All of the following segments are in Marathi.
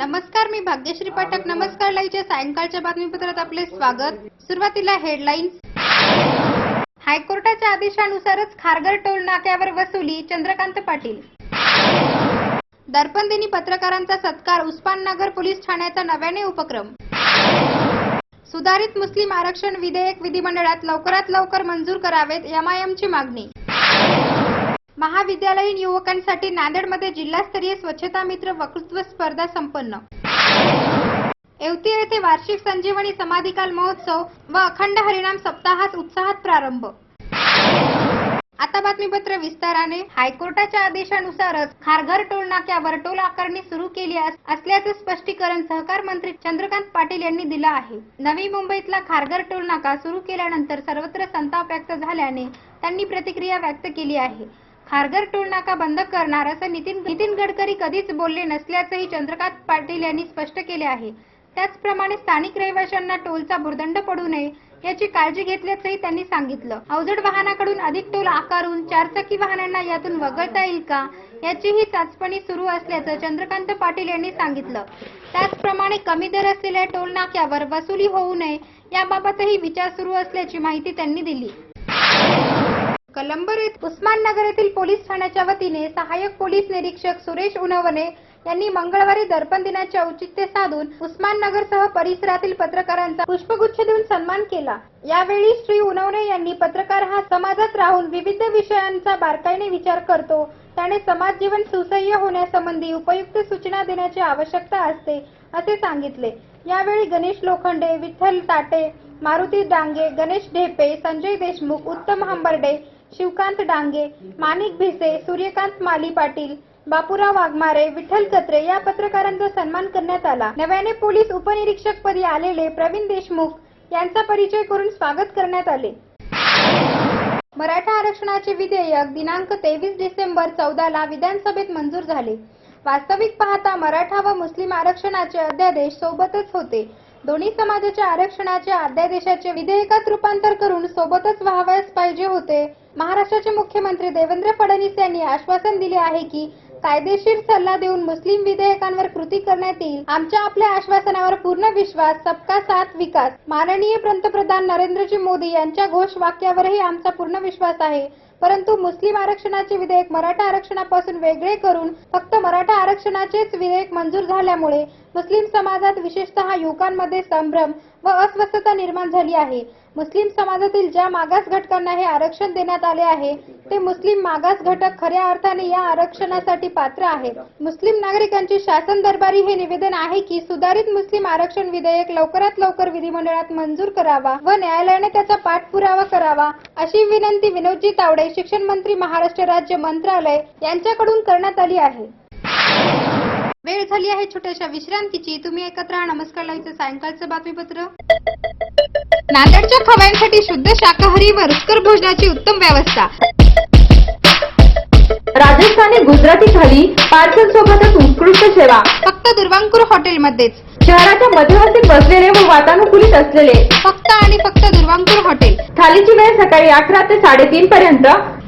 नमस्कार मी भाग्यश्री पाठक. नमस्कार लाईव्हच्या सायंकाळच्या बातमीपत्रात आपले स्वागत. सुरुवातीला हेडलाईन्स हायकोर्टाच्या आदेशानुसारच खारगर टोल नाक्यावर वसुली चंद्रकांत पाटील. दर्पण दिनी पत्रकारांचा सत्कार उस्माननगर पोलीस ठाण्याचा नव्याने उपक्रम. सुधारित मुस्लिम आरक्षण विधेयक विधिमंडळात लवकरात लवकर मंजूर करावेत एमआयएमची मागणी. महाविद्यालयीन युवकांसाठी नांदेडमध्ये जिल्हास्तरीय स्वच्छता मित्र वक्तृत्व स्पर्धा संपन्न. येवती येथे वार्षिक संजीवनी समाधिकाल महोत्सव व अखंड हरिणाम सप्ताहात उत्साहात प्रारंभ. आता बातमीपत्र विस्ताराने. हायकोर्टाच्या आदेशानुसारच खारघर टोल नाक्यावर टोल आकारणी सुरू केली असल्याचं स्पष्टीकरण सहकार मंत्री चंद्रकांत पाटील यांनी दिलं आहे. नवी मुंबईतला खारघर टोल नाका सुरू केल्यानंतर सर्वत्र संताप व्यक्त झाल्याने त्यांनी प्रतिक्रिया व्यक्त केली आहे. खारघर टोल नाका बंद करणार असं नितीन नितीन गडकरी कधीच बोलले नसल्याचंही चंद्रकांत पाटील यांनी स्पष्ट केले आहे. त्याचप्रमाणे स्थानिक रहिवाशांना टोलचा भुर्दंड पडू नये याची काळजी घेतल्याचंही त्यांनी सांगितलं. अवजड वाहनाकडून अधिक टोल आकारून चारचाकी वाहनांना यातून वगळता येईल का याचीही चाचपणी सुरू असल्याचं चंद्रकांत पाटील यांनी सांगितलं. त्याचप्रमाणे कमी दर असलेल्या टोल नाक्यावर वसुली होऊ नये याबाबतही विचार सुरू असल्याची माहिती त्यांनी दिली. कलंबर येथे उस्माननगर येथील पोलीस ठाण्याच्या वतीने सहाय्यक पोलीस निरीक्षक सुरेश उनवणे यांनी मंगळवारी दर्पण दिनाचे औचित्य साधून उस्माननगरसह परिसरातील पत्रकारांचा पुष्पगुच्छ देऊन सन्मान केला. यावेळी श्री उनवणे यांनी पत्रकार हा समाजात राहून विविध विषयांचा बारकाईने विचार करतो. त्याने समाज जीवन सुसह्य होण्यासंबंधी उपयुक्त सूचना देण्याची आवश्यकता असते असे सांगितले. यावेळी गणेश लोखंडे विठ्ठल ताटे मारुती डांगे गणेश ढेपे संजय देशमुख उत्तम हंबर्डे शिवकांत डांगे माणिक भिसे सूर्यकांत माली पाटील बापूराव वाघमारे विठ्ठल कत्रे या पत्रकारांचा सन्मान करण्यात आला. नव्याने पोलीस उपनिरीक्षक पदी आलेले प्रवीण देशमुख यांचा परिचय करून स्वागत करण्यात आले. मराठा आरक्षणाचे विधेयक दिनांक तेवीस डिसेंबर चौदाला विधानसभेत मंजूर झाले. वास्तविक पाहता मराठा व मुस्लिम आरक्षणाचे अध्यादेश सोबतच होते. दोन्ही समाजाच्या आरक्षणाच्या अध्यादेशाचे विधेयकात रूपांतर करून सोबतच व्हावयास पाहिजे होते. महाराष्ट्राचे मुख्यमंत्री देवेंद्र फडणवीस यांनी आश्वासन दिले आहे की कायदेशीर सल्ला देऊन मुस्लिम विधेयकांवर कृती करण्यात येईल. आमच्या आपल्या आश्वासनावर पूर्ण विश्वास सबका साथ विकास. माननीय पंतप्रधान नरेंद्रजी मोदी यांच्या घोष वाक्यावरही आमचा पूर्ण विश्वास आहे. परंतु मुस्लिम आरक्षणाचे विधेयक मराठा आरक्षणापासून वेगळे करून फक्त मराठा आरक्षणाचेच विधेयक मंजूर झाल्यामुळे मुस्लिम समाजात विशेषतः युवकांमध्ये संभ्रम व अस्वस्थता निर्माण झाली आहे. मुस्लिम समाजातील ज्या मागास घटकांना हे आरक्षण देण्यात आले आहे ते मुस्लिम मागास घटक खऱ्या अर्थाने या आरक्षणासाठी पात्र आहेत. मुस्लिम नागरिकांचे शासन दरबारी हे निवेदन आहे की सुधारित मुस्लिम आरक्षण विधेयक लवकरात लवकर विधिमंडळात मंजूर करावा व न्यायालयाने त्याचा पाठपुरावा करावा अशी विनंती विनोदजी तावडे शिक्षण मंत्री महाराष्ट्र राज्य मंत्रालय यांच्याकडून करण्यात आली आहे. वेळ झाली आहे छोट्याशा विश्रांतीची. तुम्ही एकत्र नमस्कार. लाईव्हचं सायंकाळचं बातमीपत्र. नांदेडच्या खव्यांसाठी शुद्ध शाकाहारी व रुचकर भोजनाची उत्तम व्यवस्था. राजस्थानी गुजराती थाली पार्सल सोबतच उत्कृष्ट सेवा. फक्त दुर्वांकुर हॉटेलमध्येच. शहराच्या मध्यवर्ती बसलेले व वातानुकूलित असलेले. फक्त आणि फक्त दुर्वांकुर हॉटेल. थालीची वेळ सकाळी अकरा ते साडेतीन पर्यंत.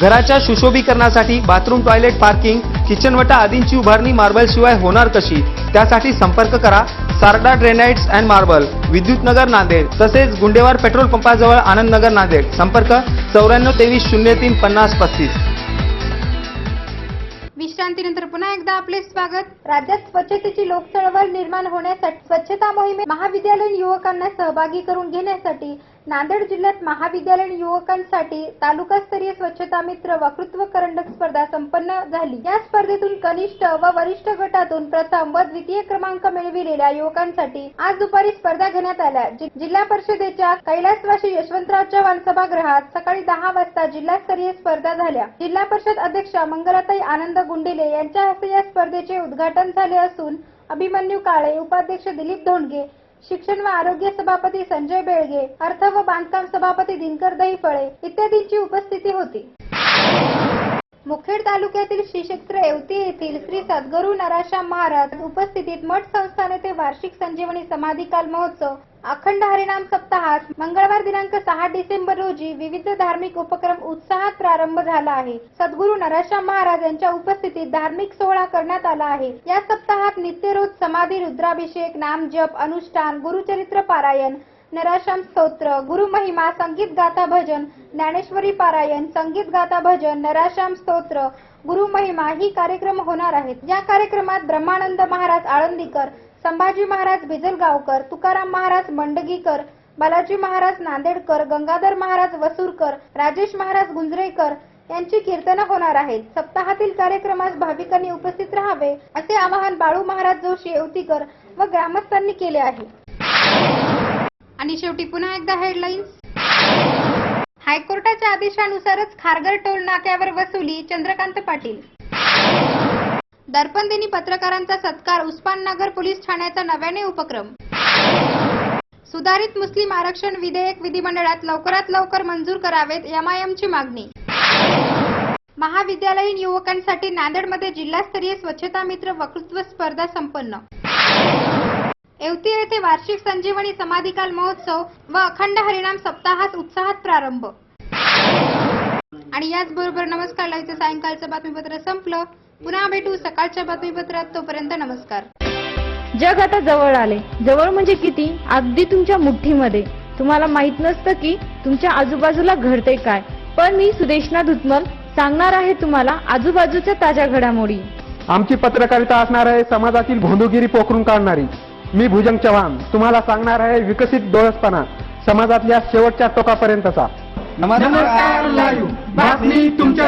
घराच्या सुशोभीकरणासाठी बाथरूम टॉयलेट पार्किंग किचनवटा आदींची उभारणी मार्बल शिवाय होणार कशी? त्यासाठी संपर्क करा. Sarda granites and marble Vidyutnagar Nanded तसेच गुंडेवार पेट्रोल पंपाजवळ आनंदनगर नांदेड. संपर्क चौऱ्याण्णव तेवीस शून्य तीन पन्नास पस्तीस. विश्रांतीनंतर पुन्हा एकदा आपले स्वागत. राज्यात स्वच्छतेची लोकचळवळ निर्माण होण्यासाठी स्वच्छता मोहिमे महाविद्यालयीन युवकांना सहभागी करून घेण्यासाठी नांदेड जिल्ह्यात महाविद्यालयीन युवकांसाठी तालुकास्तरीय स्वच्छता मित्र वक्तृत्व करंडक स्पर्धा संपन्न झाली. या स्पर्धेतून कनिष्ठ व वरिष्ठ गटातून प्रथम व द्वितीय क्रमांक मिळविलेल्या युवकांसाठी आज दुपारी स्पर्धा घेण्यात आल्या. जिल्हा परिषदेच्या कैलासवाशी यशवंतराव चव्हाण सभागृहात सकाळी दहा वाजता जिल्हास्तरीय स्पर्धा झाल्या. जिल्हा परिषद अध्यक्षा मंगलाताई आनंद गुंडिले यांच्या हस्ते या स्पर्धेचे उद्घाटन झाले असून अभिमन्यू काळे उपाध्यक्ष दिलीप धोंडगे शिक्षण व आरोग्य सभापती संजय बेळगे अर्थ व बांधकाम सभापती दिनकर दहीफळे इत्यादींची उपस्थिती होती. मुखेड तालुक्यातील श्री क्षेत्र येवती येथील श्री सद्गुरू नराशा महाराज उपस्थितीत मठ संस्थान येथे वार्षिक संजीवनी समाधी काल महोत्सव. अखंड हरिनाम सप्ताहात मंगळवार दिनांक सहा डिसेंबर रोजी विविध धार्मिक उपक्रम उत्साहात प्रारंभ झाला आहे. सद्गुरू नराशा महाराज यांच्या उपस्थितीत धार्मिक सोहळा करण्यात आला आहे. या सप्ताहात नित्यरोज समाधी रुद्राभिषेक नाम जप अनुष्ठान गुरुचरित्र पारायण नराशाम स्तोत्र गुरुमहिमा संगीत गाथा भजन ज्ञानेश्वरी पारायण संगीत गाथा भजन नराश्याम स्तोत्र गुरुमहिमा ही कार्यक्रम होणार आहेत. या कार्यक्रमात ब्रह्मानंद महाराज आळंदीकर संभाजी महाराज बिजलगावकर तुकाराम महाराज मंडगीकर बालाजी महाराज नांदेडकर गंगाधर महाराज वसुरकर राजेश महाराज गुंजरेकर यांची कीर्तन होणार आहेत. सप्ताहातील कार्यक्रमास भाविकांनी उपस्थित राहावे असे आवाहन बाळू महाराज जोशी येवतीकर व ग्रामस्थांनी केले आहे. आणि शेवटी पुन्हा एकदा हेडलाईन्स हायकोर्टाच्या आदेशानुसारच खारघर टोल नाक्यावर वसुली चंद्रकांत पाटील. दर्पण दिनी पत्रकारांचा सत्कार उस्माननगर पोलीस ठाण्याचा नव्याने उपक्रम. सुधारित मुस्लिम आरक्षण विधेयक विधिमंडळात लवकरात लवकर मंजूर करावेत एमआयएमची मागणी. महाविद्यालयीन युवकांसाठी नांदेडमध्ये जिल्हास्तरीय स्वच्छता मित्र वक्तृत्व स्पर्धा संपन्न. येवती येथे वार्षिक संजीवनी समाधिकाल महोत्सव व अखंड हरिणाम सप्ताहात उत्साहात प्रारंभ. आणि याचबरोबर नमस्कार. लाईव्हचं सायंकाळचं बातमीपत्र संपलं. पुन्हा भेटू सकाळच्या बातमीपत्रात. तोपर्यंत नमस्कार. जग आता जवळ आले. जवळ म्हणजे किती? अगदी तुमच्या मुठ्ठीमध्ये. तुम्हाला माहीत नसतं की तुमच्या आजूबाजूला घडते काय. पण मी सुदेशना धुतमल सांगणार आहे तुम्हाला आजूबाजूच्या ताज्या घडामोडी. आमची पत्रकारिता असणार आहे समाजातील भोंदूगिरी पोखरून काढणारी. मी भुजंग चव्हाण. तुम्हाला सांगणार आहे विकसित डोळसपणा समाजातल्या शेवटच्या टोकापर्यंतचा. नमस्कार लाईव्ह बातमी तुमच्या